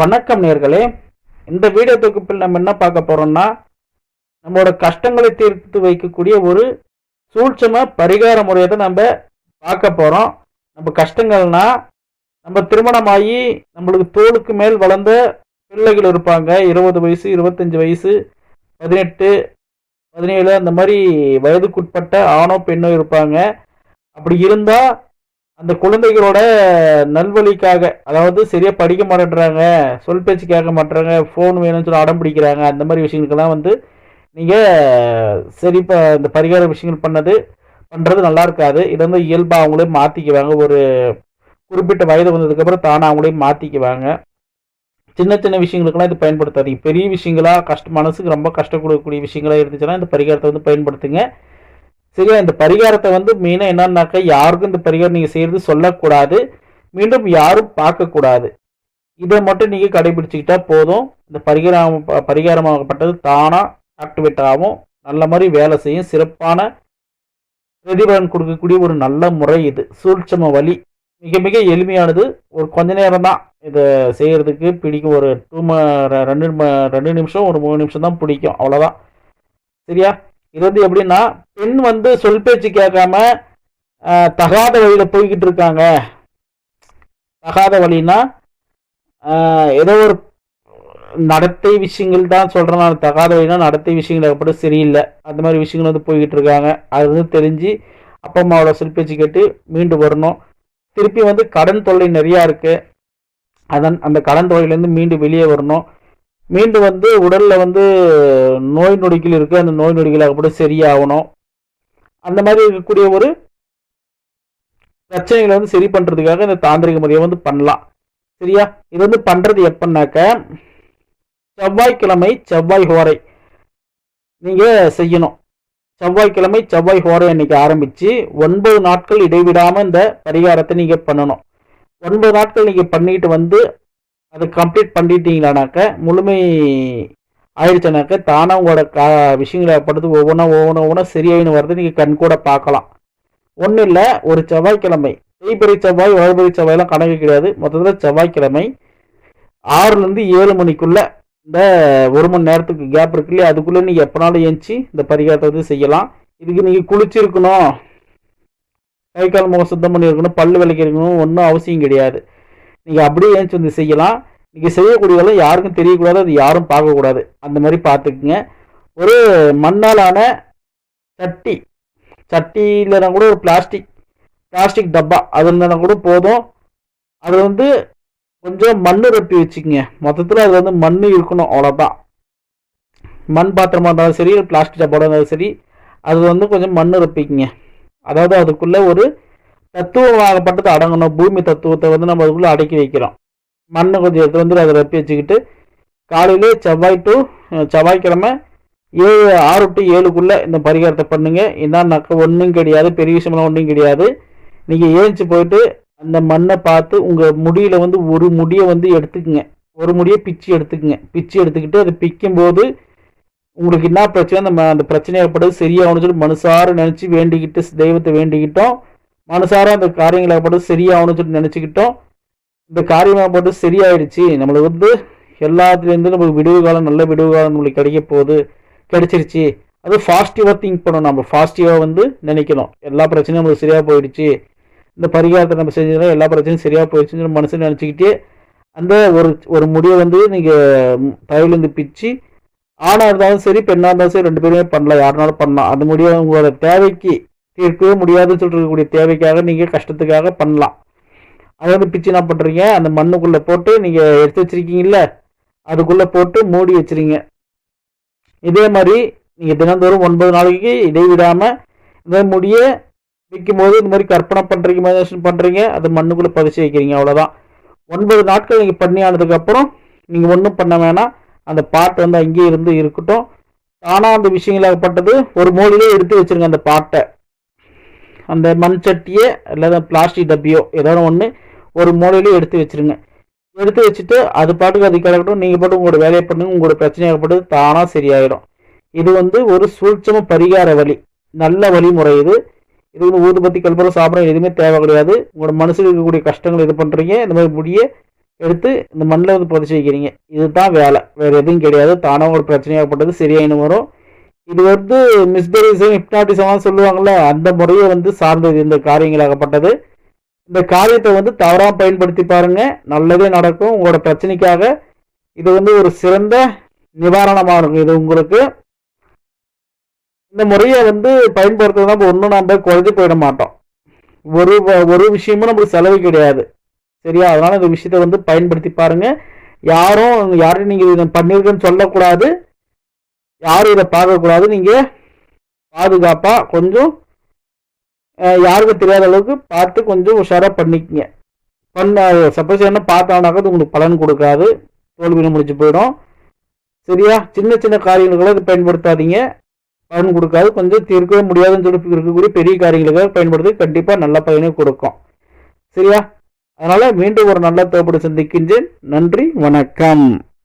வணக்கம் நேர்களே. இந்த வீடியோ தொகுப்பில் நம்ம என்ன பார்க்க போறோம்னா நம்மளோட கஷ்டங்களை தீர்த்து வைக்கக்கூடிய ஒரு சூழ்ச்சம பரிகார முறையை தான் நம்ம பார்க்க போறோம். நம்ம கஷ்டங்கள்னா நம்ம திருமணமாகி நம்மளுக்கு தோளுக்கு மேல் வளர்ந்த பிள்ளைகள் இருப்பாங்க. இருபது வயசு இருபத்தஞ்சு வயசு பதினெட்டு பதினேழு அந்த மாதிரி வயதுக்குட்பட்ட ஆணோ பெண்ணோ இருப்பாங்க. அப்படி இருந்தால் அந்த குழந்தைகளோட நல்வழிக்காக அதாவது சரியாக படிக்க மாட்டேன்றாங்க சொல் பேச்சு கேட்க மாட்டேறாங்க ஃபோன் வேணும்னு சொல்லி அடம் பிடிக்கிறாங்க அந்த மாதிரி விஷயங்களுக்கெல்லாம் வந்து நீங்கள் சரி இப்போ இந்த பரிகார விஷயங்கள் பண்ணது பண்ணுறது நல்லா இருக்காது. இதை வந்து இயல்பாக அவங்களே மாற்றிக்குவாங்க ஒரு குறிப்பிட்ட வயது வந்ததுக்கப்புறம் தானே அவங்களே மாற்றிக்குவாங்க சின்ன சின்ன விஷயங்களுக்கெல்லாம் இது பயன்படுத்தாதீங்க. பெரிய விஷயங்களா கஷ்ட மனசுக்கு ரொம்ப கஷ்டம் கொடுக்கக்கூடிய இருந்துச்சுன்னா இந்த பரிகாரத்தை வந்து பயன்படுத்துங்க. சரியா? இந்த பரிகாரத்தை வந்து மெயினாக என்னன்னாக்கா யாருக்கும் இந்த பரிகாரம் நீங்கள் செய்கிறது சொல்லக்கூடாது. மீண்டும் யாரும் பார்க்கக்கூடாது. இதை மட்டும் நீங்கள் கடைபிடிச்சிக்கிட்டா போதும். இந்த பரிகாரம் ப- பரிகாரமாகப்பட்டது தானாக ஆக்டிவேட் ஆகும். நல்ல மாதிரி வேலை செய்யும். சிறப்பான பிரதிபலன் கொடுக்கக்கூடிய ஒரு நல்ல முறை இது. சூழ்ச்சம வழி மிக மிக எளிமையானது. ஒரு கொஞ்ச நேரம் தான் இதை செய்கிறதுக்கு பிடிக்கும். ஒரு டூ ம ரெண்டு ரெண்டு நிமிஷம் ஒரு மூணு நிமிஷம் தான் பிடிக்கும். அவ்வளோதான் சரியா? இது வந்து எப்படின்னா பெண் வந்து சொல் பேச்சு கேட்காம தகாத வழியில் போய்கிட்டு இருக்காங்க. தகாத வழின்னா ஏதோ ஒரு நடத்தை விஷயங்கள் தான் சொல்கிறேன் நான். தகாத வழினா நடத்தை விஷயங்கள் எப்படி சரியில்லை. அந்த மாதிரி விஷயங்கள் வந்து போய்கிட்டு இருக்காங்க. அது வந்து தெரிஞ்சு அப்பா அம்மாவோட சொல் பேச்சு கேட்டு மீண்டு வரணும். திருப்பி வந்து கடன் தொல்லை நிறையா இருக்குது அதன் அந்த கடன் தொல்லையிலேருந்து மீண்டு வெளியே வரணும். மீண்டும் வந்து உடலில் வந்து நோய் நொடிகள் இருக்குது அந்த நோய் நொடிகள் கூட சரியாகணும். அந்த மாதிரி இருக்கக்கூடிய ஒரு பிரச்சனைகளை வந்து சரி பண்ணுறதுக்காக இந்த தாந்திரிக முறையை வந்து பண்ணலாம். சரியா? இது வந்து பண்ணுறது எப்படின்னாக்க செவ்வாய்க்கிழமை செவ்வாய் ஹோரை நீங்கள் செய்யணும். செவ்வாய்க்கிழமை செவ்வாய் ஹோரை அன்னைக்கு ஆரம்பித்து ஒன்பது நாட்கள் இடைவிடாமல் இந்த பரிகாரத்தை நீங்கள் பண்ணணும். ஒன்பது நாட்கள் நீங்கள் பண்ணிட்டு வந்து அதை கம்ப்ளீட் பண்ணிட்டீங்களானாக்க முழுமை ஆயிடுச்சுனாக்க தானாக உங்களோட கா விஷயங்களை படுத்து ஒவ்வொன்றா ஒவ்வொன்றா ஒவ்வொன்றா சரியாயின்னு வரது நீங்கள் கண் கூட பார்க்கலாம். ஒன்றும் இல்லை ஒரு செவ்வாய்க்கிழமை தேய்பிறை செவ்வாய் வளர்பிறை செவ்வாயெல்லாம் கணக்கு கிடையாது. மொத்தத்தில் செவ்வாய்க்கிழமை ஆறுலேருந்து ஏழு மணிக்குள்ளே இந்த ஒரு மணி நேரத்துக்கு கேப் இருக்கு இல்லையா? அதுக்குள்ளே நீங்கள் எப்போனாலும் ஏஞ்சி இந்த பரிகாரத்தை வந்து செய்யலாம். இதுக்கு நீங்கள் குளிச்சிருக்கணும். கை கால் முகம் சுத்தம் பண்ணியிருக்கணும் பல் விளக்கிருக்கணும் ஒன்றும் அவசியம் கிடையாது. நீங்கள் அப்படியே ஏஞ்சி வந்து செய்யலாம். நீங்கள் செய்யக்கூடியதெல்லாம் யாருக்கும் தெரியக்கூடாது அது யாரும் பார்க்கக்கூடாது. அந்த மாதிரி பார்த்துக்குங்க. ஒரு மண்ணாலான சட்டி சட்டி இல்லைனா கூட ஒரு பிளாஸ்டிக் பிளாஸ்டிக் டப்பா அது இருந்தானா கூட போதும். அது வந்து கொஞ்சம் மண் ரொப்பி வச்சுக்கோங்க. மொத்தத்தில் அது வந்து மண் இருக்கணும் அவ்வளோதான் மண் பாத்திரமாக இருந்தாலும் சரி பிளாஸ்டிக் டப்பாவாக இருந்தாலும் சரி அது வந்து கொஞ்சம் மண் ரொப்பிக்குங்க. அதாவது அதுக்குள்ளே ஒரு தத்துவமாகப்பட்டது அடங்கணும். பூமி தத்துவத்தை வந்து நம்ம அதுக்குள்ளே அடக்கி வைக்கிறோம். மண்ணை கொஞ்சம் எடுத்து வந்து அதை ரப்பி வச்சுக்கிட்டு காலையிலே செவ்வாய் டு செவ்வாய்க்கிழமை ஏழு ஆறு டு ஏழுக்குள்ளே இந்த பரிகாரத்தை பண்ணுங்க. நக்க ஒன்றும் கிடையாது. பெரிய விஷயம்லாம் ஒன்றும் கிடையாது. நீங்கள் ஏஞ்சி போயிட்டு அந்த மண்ணை பார்த்து உங்கள் முடியில் வந்து ஒரு முடியை வந்து எடுத்துக்குங்க. ஒரு முடியை பிச்சு எடுத்துக்குங்க. பிச்சு எடுத்துக்கிட்டு அதை பிக்கும்போது உங்களுக்கு என்ன பிரச்சனை? அந்த அந்த பிரச்சனை ஏற்படுது சரியாகணும்னு சொல்லி மனசார நினச்சி வேண்டிக்கிட்டு தெய்வத்தை வேண்டிக்கிட்டோம். மனசார அந்த காரியங்களை போட்டு சரியாகணும்னு சொல்லி நினச்சிக்கிட்டோம். இந்த காரியமாகப்பட்டு சரியாயிடுச்சு. நம்மளுக்கு வந்து எல்லாத்துலேருந்து நமக்கு விடுவு காலம் நல்ல விடுவு காலம் நம்மளுக்கு கிடைக்க போகுது கிடைச்சிருச்சு. அது ஃபாஸ்டிவாக திங்க் பண்ணணும். நம்ம ஃபாஸ்டிவாக வந்து நினைக்கணும். எல்லா பிரச்சனையும் நம்மளுக்கு சரியாக போயிடுச்சு. இந்த பரிகாரத்தை நம்ம செஞ்சதுனா எல்லா பிரச்சனையும் சரியாக போயிடுச்சுன்னு மனசில் நினச்சிக்கிட்டே அந்த ஒரு ஒரு முடிவை வந்து நீங்கள் தலையிலேருந்து பிச்சு ஆணாக இருந்தாலும் சரி பெண்ணாக இருந்தாலும் சரி ரெண்டு பேருமே பண்ணலாம். யாருனாலும் பண்ணலாம். அந்த முடிவை உங்களோட தேவைக்கு தீர்க்கவே முடியாதுன்னு சொல்லிட்டு இருக்கக்கூடிய தேவைக்காக நீங்கள் கஷ்டத்துக்காக பண்ணலாம். அதை வந்து பிச்சு என்ன பண்ணுறீங்க அந்த மண்ணுக்குள்ளே போட்டு நீங்கள் எடுத்து வச்சிருக்கீங்கல்ல அதுக்குள்ளே போட்டு மூடி வச்சுருங்க. இதே மாதிரி நீங்கள் தினந்தோறும் ஒன்பது நாளைக்கு இடைவிடாமல் இந்த முடியை வைக்கும்போது இந்த மாதிரி கற்பனை பண்ணுறீங்க மெடிடேஷன் பண்ணுறீங்க அது மண்ணுக்குள்ளே பதிச்சு வைக்கிறீங்க அவ்வளோதான் ஒன்பது நாட்கள் நீங்கள் பண்ணி ஆனதுக்கப்புறம் நீங்கள் ஒன்றும் பண்ண வேணாம். அந்த பாட்டு வந்து அங்கேயே இருந்து இருக்கட்டும். தானாக அந்த விஷயங்களாகப்பட்டது ஒரு மூலையிலே எடுத்து வச்சிருங்க அந்த பாட்டை அந்த மண் சட்டியை அல்லது பிளாஸ்டிக் டப்பியோ ஏதாவது ஒன்று ஒரு மூலையிலையும் எடுத்து வச்சுருங்க. எடுத்து வச்சுட்டு அது பாட்டுக்கு அது கிடக்கட்டும் நீங்கள் பாட்டு உங்களோட வேலையை பண்ணுங்க உங்களோட பிரச்சனையாகப்பட்டது தானாக சரியாயிடும். இது வந்து ஒரு சூழ்ச்சம பரிகார வழி நல்ல வழிமுறை இது. இது வந்து ஊதுபத்தி கல்பரம் சாப்பிட எதுவுமே தேவை கிடையாது. உங்களோட மனசுக்கு இருக்கக்கூடிய கஷ்டங்கள் இது பண்ணுறீங்க இந்த மாதிரி முடிய எடுத்து இந்த மண்ணில் வந்து புதைச்சி வைக்கிறீங்க. இதுதான் வேலை. வேறு எதுவும் கிடையாது. தானாக ஒரு பிரச்சனையாகப்பட்டது சரியாயின்னு வரும். இது வந்து மிஸ்பெரிசம் ஹிப்னாட்டிசம்லாம் சொல்லுவாங்கள்ல அந்த முறையை வந்து சார்ந்தது இந்த காரியங்களாகப்பட்டது இந்த காரியத்தை வந்து தவறாக பயன்படுத்தி பாருங்க நல்லதே நடக்கும். உங்களோட பிரச்சனைக்காக இது வந்து ஒரு சிறந்த நிவாரணமாக இருக்கும் இது உங்களுக்கு. இந்த முறையை வந்து பயன்படுத்துறதுனா ஒன்றும் நம்ம குறைஞ்சு போயிட மாட்டோம். ஒரு ஒரு விஷயமும் நமக்கு செலவு கிடையாது. சரியா? அதனால இந்த விஷயத்தை வந்து பயன்படுத்தி பாருங்க. யாரும் யாரையும் நீங்கள் இதை பண்ணியிருக்குன்னு சொல்லக்கூடாது. யாரும் இதை பார்க்கக்கூடாது. நீங்கள் பாதுகாப்பாக கொஞ்சம் யாருக்கும் தெரியாத அளவுக்கு பார்த்து கொஞ்சம் உஷாராக பண்ணிக்கங்க. பண்ண சப்போஸ் என்ன பார்த்தானாக்கா அது உங்களுக்கு பலன் கொடுக்காது. தோல்வியில் முடிச்சு போயிடும். சரியா? சின்ன சின்ன காரியங்களுக்கெல்லாம் இதை பயன்படுத்தாதீங்க. பலன் கொடுக்காது. கொஞ்சம் தீர்க்கவே முடியாதுன்னு சொல்லி இருக்கக்கூடிய பெரிய காரியங்களுக்காக பயன்படுத்தி கண்டிப்பாக நல்ல பயனை கொடுக்கும். சரியா? அதனால் மீண்டும் ஒரு நல்ல தேவைப்படு சந்திக்கின்றேன். நன்றி வணக்கம்.